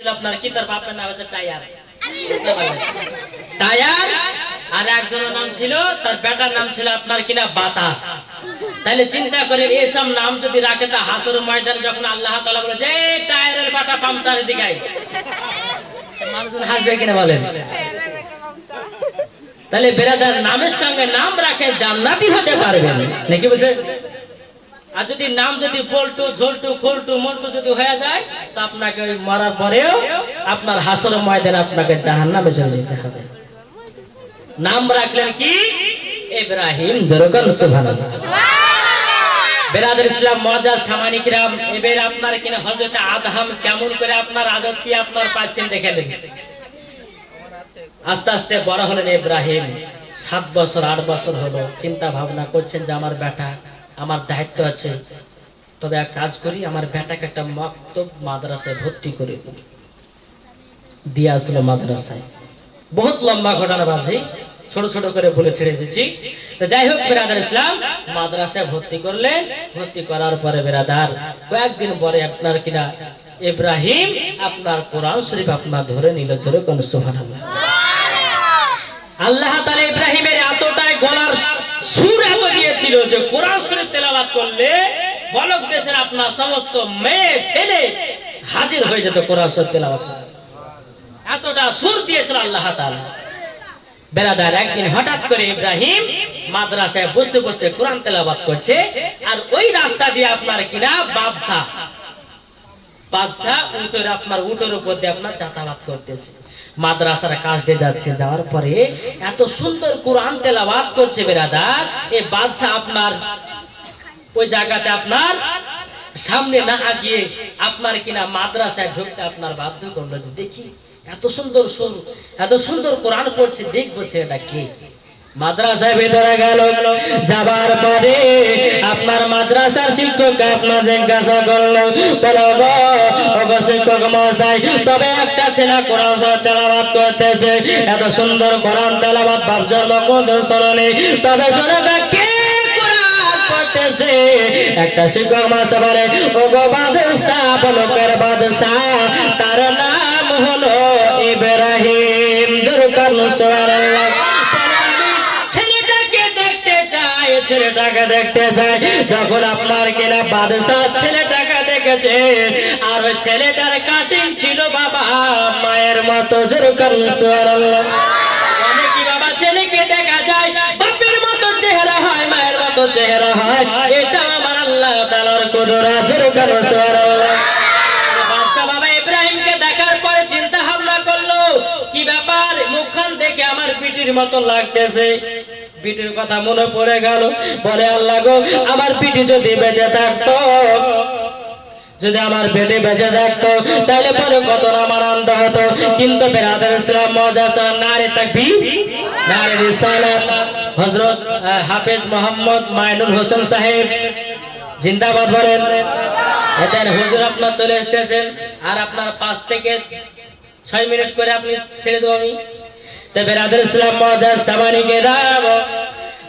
ছিল আপনার কি? তার বাপের নাম হচ্ছে টায়ার। টায়ার? আর একজনের নাম ছিল তার বেটার নাম ছিল আপনার কিনা বাতাস। তাহলে চিন্তা করে এসব নাম যদি রাখে তা হাসর ময়দান যখন আল্লাহ তালা বলে যে টায়ারের বাটা পাংচারের দিকে মানুষজন হাসবে কিনা বলেন? তাহলে বেরাদার নামের সঙ্গে নাম রাখে জান্নাতি হতে পারবেন। নাকি বুঝে আর যদি নাম যদি পল্টু ঝোলটু খোলটু মন্টু যদি হয়ে যায় তো আপনাকে ওই মরার পরেও আপনার হাসর ময়দান আপনাকে জাহান নামে চলে যেতে হবে। নাম রাখলেন কি? ইব্রাহিম জরকান সুবহানাল্লাহ। বেরাদের ইসলাম মজা সামানি কিরাম এবার আপনার কিনা হযরত আদহাম কেমন করে আপনার আদতি আপনার পাচ্ছেন দেখে নিন। আস্তে আস্তে বড় হলেন ইব্রাহিম। সাত বছর আট বছর হলো। চিন্তা ভাবনা করছেন যে আমার বেটা আমার দায়িত্ব আছে। তবে এক কাজ করি, আমার বেটাকে একটা মক্তব মাদ্রাসায় ভর্তি করে দিয়ে আসলো মাদ্রাসায়। বহুত লম্বা ঘটনা বাজি, ছোট ছোট করে বলে ছেড়ে দিচ্ছি। তো যাই হোক, বেরাদার ইসলাম, মাদ্রাসায় ভর্তি করলেন। ভর্তি করার পরে বেরাদার, কয়েকদিন পরে আপনার কিনা ইব্রাহিম, আপনার কোরআন শরীফ আপনার ধরে নিল। জোরে কোন সুবহানাল্লাহ। আল্লাহ তাআলা ইব্রাহিমের এতটাই গলার সুর এত দিয়েছিল যে কোরআন শরীফ তেলাওয়াত করলে বলক দেশের আপনার সমস্ত মেয়ে, ছেলে হাজির হয়ে যেত কোরআন শরীফ শুনতে। এতটা সুর দিয়েছিল আল্লাহ তাআলা। বেরাদার একদিন হঠাৎ করে ইব্রাহিম মাদ্রাসায় বসে বসে কোরআন তেলাবাদ করছে আর ওই রাস্তা দিয়ে আপনার কিনা বাদশাহ। বাদশাহ উটের আপনার উটের উপর দিয়ে আপনার যাতায়াত করতেছে। মাদ্রাসার কাজ দিয়ে যাচ্ছে। যাওয়ার পরে এত সুন্দর কোরআন তেলাবাদ করছে বেরাদার। এ বাদশাহ আপনার ওই জায়গাতে আপনার সামনে না আগিয়ে আপনার কিনা মাদ্রাসায় ঢুকতে আপনার বাধ্য করল যে দেখি, এত সুন্দর সুর এত সুন্দর কোরআন পড়ছে, দেখব ছেলেটা কে? মাদ্রাসায় ভেতরে গেল। যাবার পরে আপনার মাদ্রাসার শিক্ষক আপনার জিজ্ঞাসা করল গো শিক্ষক মশাই তবে একটা ছেলে কোরআন তেলাওয়াত করতেছে, এত সুন্দর কোরআন তেলাওয়াত, বাপ জন্ম শোনেনি তবে শোনে কে একটা শিক্ষক মাসে বলে, ওগো বাদশাহ, বলকের বাদশাহ, তার নাম হলো ইব্রাহিম, জরুকান, সুবহানাল্লাহ। ছেলেটাকে দেখতে চাই যখন আপনার কিনা বাদশাহ ছেলেটাকে দেখেছে, আর ওই ছেলেটার কাটিং ছিল বাবা, মায়ের মতো যেরকম যায় পরে চিন্তা ভাবনা করল, কি ব্যাপার দেখে আমার পিটির মতো লাগতেছে। পিটির কথা মনে পড়ে গেল। বলে আল্লাহ গো, আমার পিটি যদি বেঁচে থাকতো, যদি আমার পেটে বেঁচে থাকতো, তাহলে পরে কত আমার আনন্দ হতো। কিন্তু বেরাদের ইসলাম, মজা নারে তাকবি নারে রিসালাত। হাফেজ মোহাম্মদ মাইনুল হোসেন সাহেব জিন্দাবাদ বলেন। এতেন হুজুর আপনার চলে এসেছেন। আর আপনার পাঁচ থেকে ছয় মিনিট করে আপনি ছেড়ে দেবো আমি। তো বেরাদের ইসলাম মহাদাস সাবানি কে দাম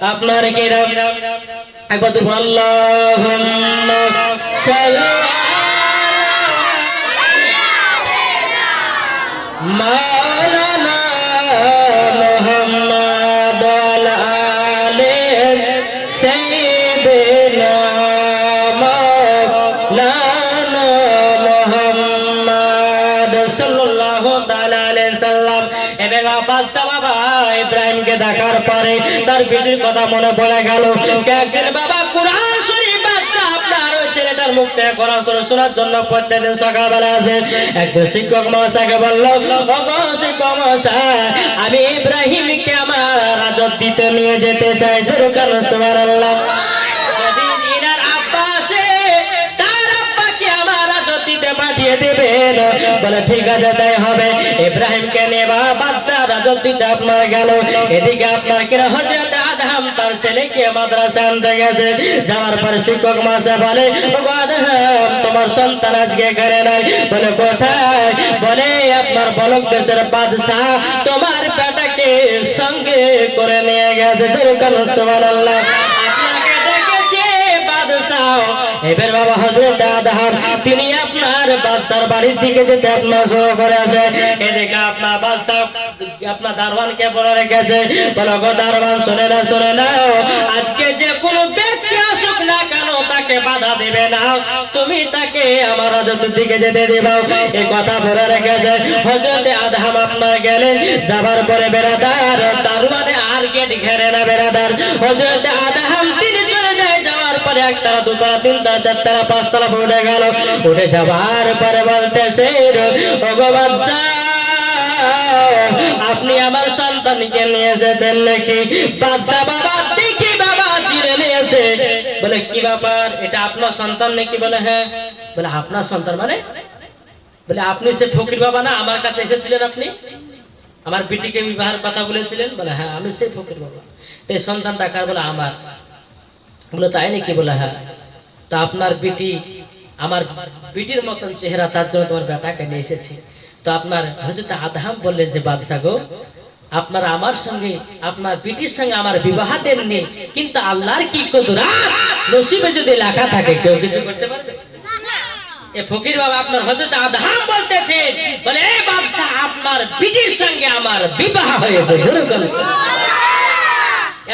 আপনার কে দাম একবার তো আল্লাহুম্মা সাল্লি মাওলানা পরে তার কথা মনে পড়ে গেল। একদিন বাবা কোরআন শরীফ আপনার ওই ছেলেটার মুখ থেকে কোরআন শরীফ শোনার জন্য প্রত্যেকদিন সকালবেলা আসে। শিক্ষক মহাশয়কে বলল শিক্ষক মহাশয় আমি ইব্রাহিমকে আমার রাজত্বিতে নিয়ে যেতে চাই। রাজত্বিতে পাঠিয়ে দেবেন। বলে ঠিক আছে তাই হবে। ইব্রাহিমকে নিয়ে বা বাদশাহ রাজত্বিতে আপনার গেল। এদিকে আপনার কিনা হজরত তার ছেলেকে মাদ্রাসা আনতে গেছে। যাওয়ার পরে শিক্ষক মাসে বলে তোমার সন্তান আজকে ঘরে নাই। বলে, কোথায়? বলে, আপনার বলক দেশের বাদশাহ তোমার বেটাকে সঙ্গে করে নিয়ে গেছে। যেরকম ডেকেছে বাদশাহ। এবার বাবা হজরত তিনি আপনার বাদশার বাড়ির দিকে যেতে আপনার শুরু করেছে এদিকে আপনার বাদশাহ, আপনার দারওয়ানকে বলে রেখেছে, বলো, গো দারওয়ান শুনে না শুনে না, আজকে যে কোনো ব্যক্তি আসুক না কেন, তাকে বাধা দিবে না। তুমি তাকে আমার হজরতের দিকে যেতে দিবাও এই কথা বলে রেখেছে। হজরতে আধাম আপনার গেলেন যাবার পরে বেড়াদার তার মানে আর গেট ঘেরে না বেড়াদার হজরতে আধাম একতলা দুতলা তিনতলা চারতলা পাঁচতলা উঠে গেল। উঠে যাবার পরে বলতেছে ভগবান আপনি আমার সন্তানকে নিয়ে এসেছেন নাকি? বাদশা বাবা, দেখি বাবা চিনে নিয়েছে। বলে, কি ব্যাপার? এটা আপনার সন্তান নাকি? বলে হ্যাঁ। বলে, আপনার সন্তান মানে? বলে, আপনি সে ফকির বাবা না, আমার কাছে এসেছিলেন আপনি? আমার বিটিকে বিবাহের কথা বলেছিলেন। বলে হ্যাঁ আমি সেই ফকির বাবা। এই সন্তানটা কার? বলে, আমার। বলে তাই নাকি বলে হ্যাঁ? তো আপনার বিটি, আমার বিটির মতন চেহারা তার জন্য তোমার বেটাকে নিয়ে এসেছি। তো আপনার হজরত আদহাম বললেন যে বাদশাহ গো, আপনার আমার সঙ্গে, আপনার বিটির সঙ্গে আমার বিবাহ দেননি, কিন্তু আল্লাহর কি কদরা নসিবে যদি লেখা থাকে, কেউ কিছু করতে পারবে? এ ফকির বাবা, আপনার হজরত আদহাম বলতেছে বলে এই বাদশাহ আপনার বিটির সঙ্গে আমার বিবাহ হয়েছে জোরে বলুন।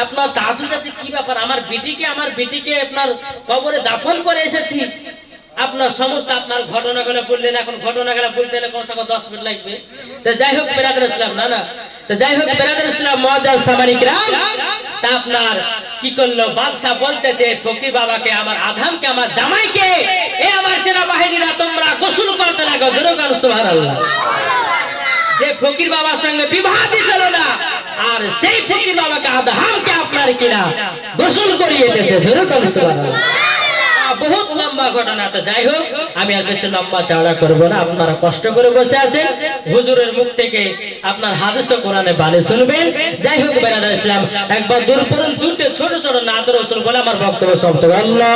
আপনার তাজুদ আছে কি ব্যাপার? আমার বিটিকে আমার বিটিকে আপনার কবরে দাফন করে এসেছি। আপনার সমস্ত আপনার ঘটনাগুলো বললেন, এখন ঘটনাগুলো বলতে হলে কমসে কম দশ মিনিট লাগবে। তো যাই হোক, বেরাদের ইসলাম, না না? তো যাই হোক, বেরাদের ইসলাম মজাজ সামানিকরা তা আপনার কি করল? বাদশাহ বলতে যে, ফকির বাবাকে, আমার আধামকে, আমার জামাইকে, এ আমার সেনাবাহিনীরা তোমরা গোসল করতে লাগো। জোরকান সুবহানাল্লাহ। যে ফকির বাবার সঙ্গে বিবাহ দিছিল না আর সেই ফকির বাবাকে আধারকে আপনার কিনা গোসল করিয়ে দিয়েছে যেরকম বহুত করে বসে আমার বক্তব্য শব্দ আল্লাহ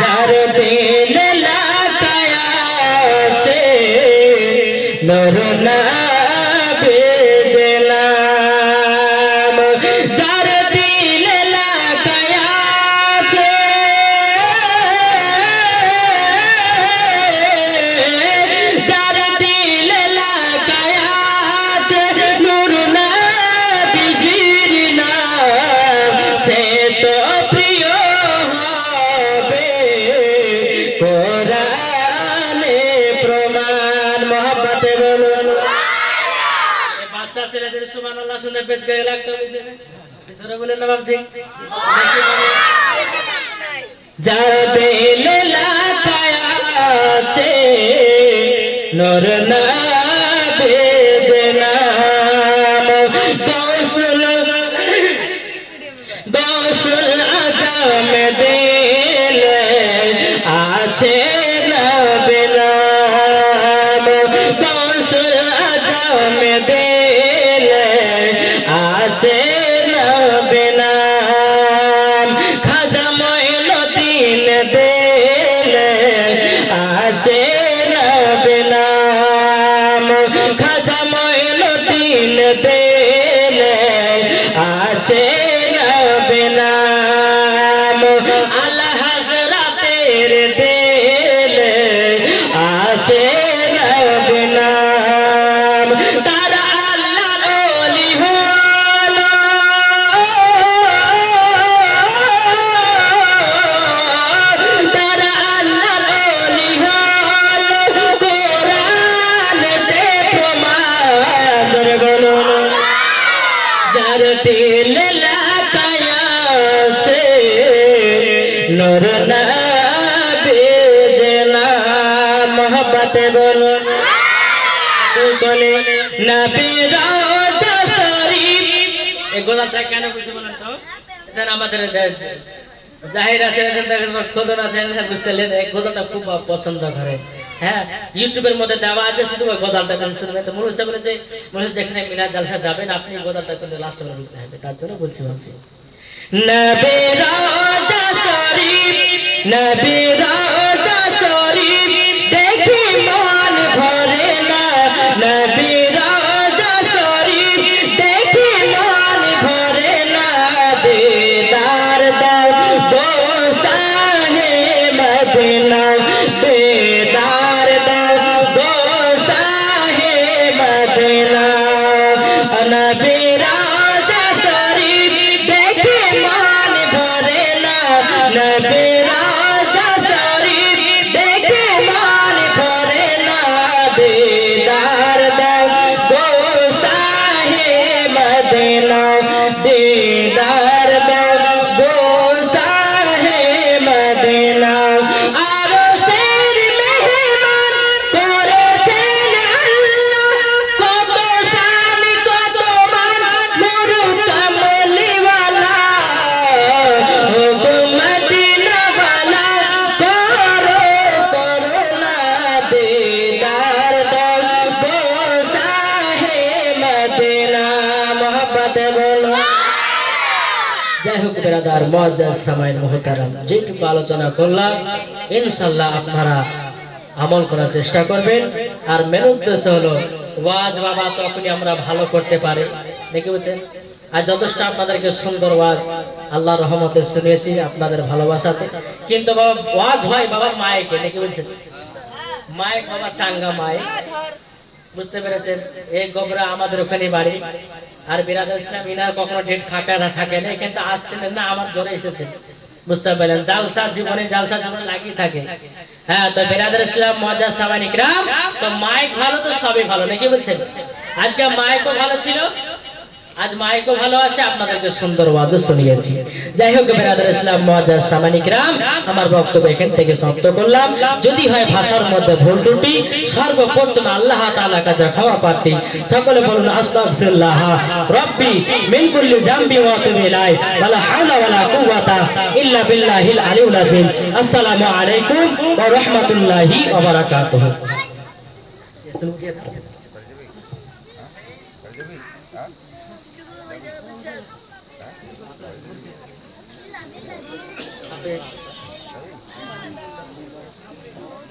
যার সুমান আল্লাহ শুনে পেছ গায়ে লাগতো পিছনে জোরে বলেন না বাবজি যার দিল লাগায়া আছে নূর মোহব্বতে বলুন হ্যাঁ ইউটিউবের মধ্যে দেওয়া আছে, শুধু ওই গজলটা বেশি শুনবেন। যেখানে মিনা জালসা যাবেন, আপনি এই গজলটা কিন্তু লাস্ট করে দিতে হবে। তার জন্য বলছি, ভাবছি। নবে রাজা শরীফ বেরাদার মজার সময় মহতারাম। যেটুকু আলোচনা করলাম ইনশাল্লাহ আপনারা আমল করার চেষ্টা করবেন। আর মেন উদ্দেশ্য হলো, ওয়াজ বাবা তখনই আমরা ভালো করতে পারি। দেখে বুঝছেন আর যথেষ্ট আপনাদেরকে সুন্দর ওয়াজ আল্লাহ রহমতে শুনিয়েছি আপনাদের ভালোবাসাতে। কিন্তু বাবা, ওয়াজ হয় বাবার মায়েকে দেখে বুঝছেন মায়ের বাবা চাঙ্গা মায় বুঝতে পেরেছেন? এই গোবরা আমাদের ওখানে বাড়ি। আর বিরাজ ইসলাম, ইনার কখনো ডেট ফাঁকা না থাকে না কিন্তু আসছিলেন না, আমার জোরে এসেছে। বুঝতে পারলেন জালসা জীবনে জালসা জীবনে লাগিয়ে থাকে। হ্যাঁ তো বিরাদার ইসলাম, মজা সাবানিকরাম তো মাইক ভালো তো সবই ভালো, নাকি বলছেন? আজকে মাইকও ভালো ছিল? আজ মাইকও ভালো আছে, আপনাদেরকে সুন্দর ওয়াজও শুনিয়েছি। যাই হোক বেরাদার ইসলাম মহাজাজ সামানিকরাম আমার বক্তব্য এখান থেকে সমাপ্ত করলাম। যদি হয় ভাষার মধ্যে ভুল ত্রুটি, সর্বপ্রথম আল্লাহ তাআলা কাছে খাওয়া পার্টি সকলে বলুন, আস্তাগফিরুল্লাহ। রব্বি মিন কুল্লি জামবি ওয়া আতুবু ইলাই ওয়ালা হাওলা ওয়ালা কুওয়াতা ইল্লা বিল্লাহিল আলিউল আযীম। আসসালামু আলাইকুম ওয়া রাহমাতুল্লাহি ওয়া বারাকাতুহু।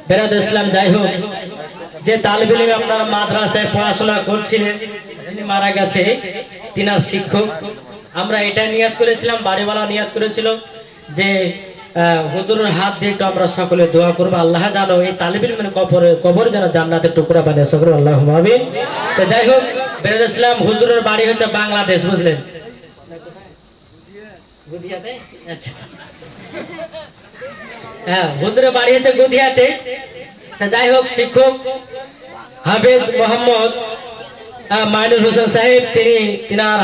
বেরাদ ইসলাম, যাই হোক, যে তালবিলিমে আপনার মাদ্রাসায় পড়াশোনা করছিলেন, যিনি মারা গেছে, তিনার শিক্ষক। আমরা এটা নিয়াত করেছিলাম বাড়িওয়ালা নিয়াত করেছিল যে হুজুরের হাত দিয়ে একটু আমরা সকলে দোয়া করব। আল্লাহ জানো এই তালিবিল মানে কবরে কবর যেন জান্নাতের টুকরা বানিয়ে সকল আল্লাহ আমিন। তো যাই হোক ইসলাম হুজুরের বাড়ি হচ্ছে বাংলাদেশ, বুঝলেন? আচ্ছা। হ্যাঁ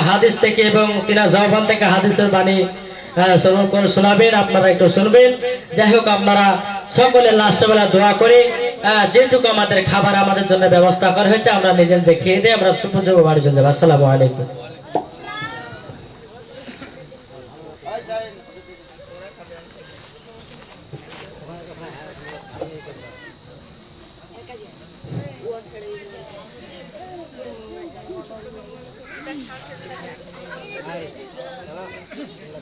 হাদিস থেকে এবং তিনার জবান থেকে হাদিসের বাণী শ্রবণ করে শোনাবেন আপনারা একটু শুনবেন। যাই হোক আপনারা সকলে লাস্ট বেলা দোয়া করে আহ, যেটুকু আমাদের খাবার আমাদের জন্য ব্যবস্থা করা হয়েছে আমরা নিজের যে খেয়ে দিয়ে আমরা সুপযোগ বাড়ি চলে যাব। আসসালামু আলাইকুম।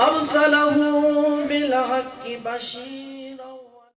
أرسله بالحق بشيرا.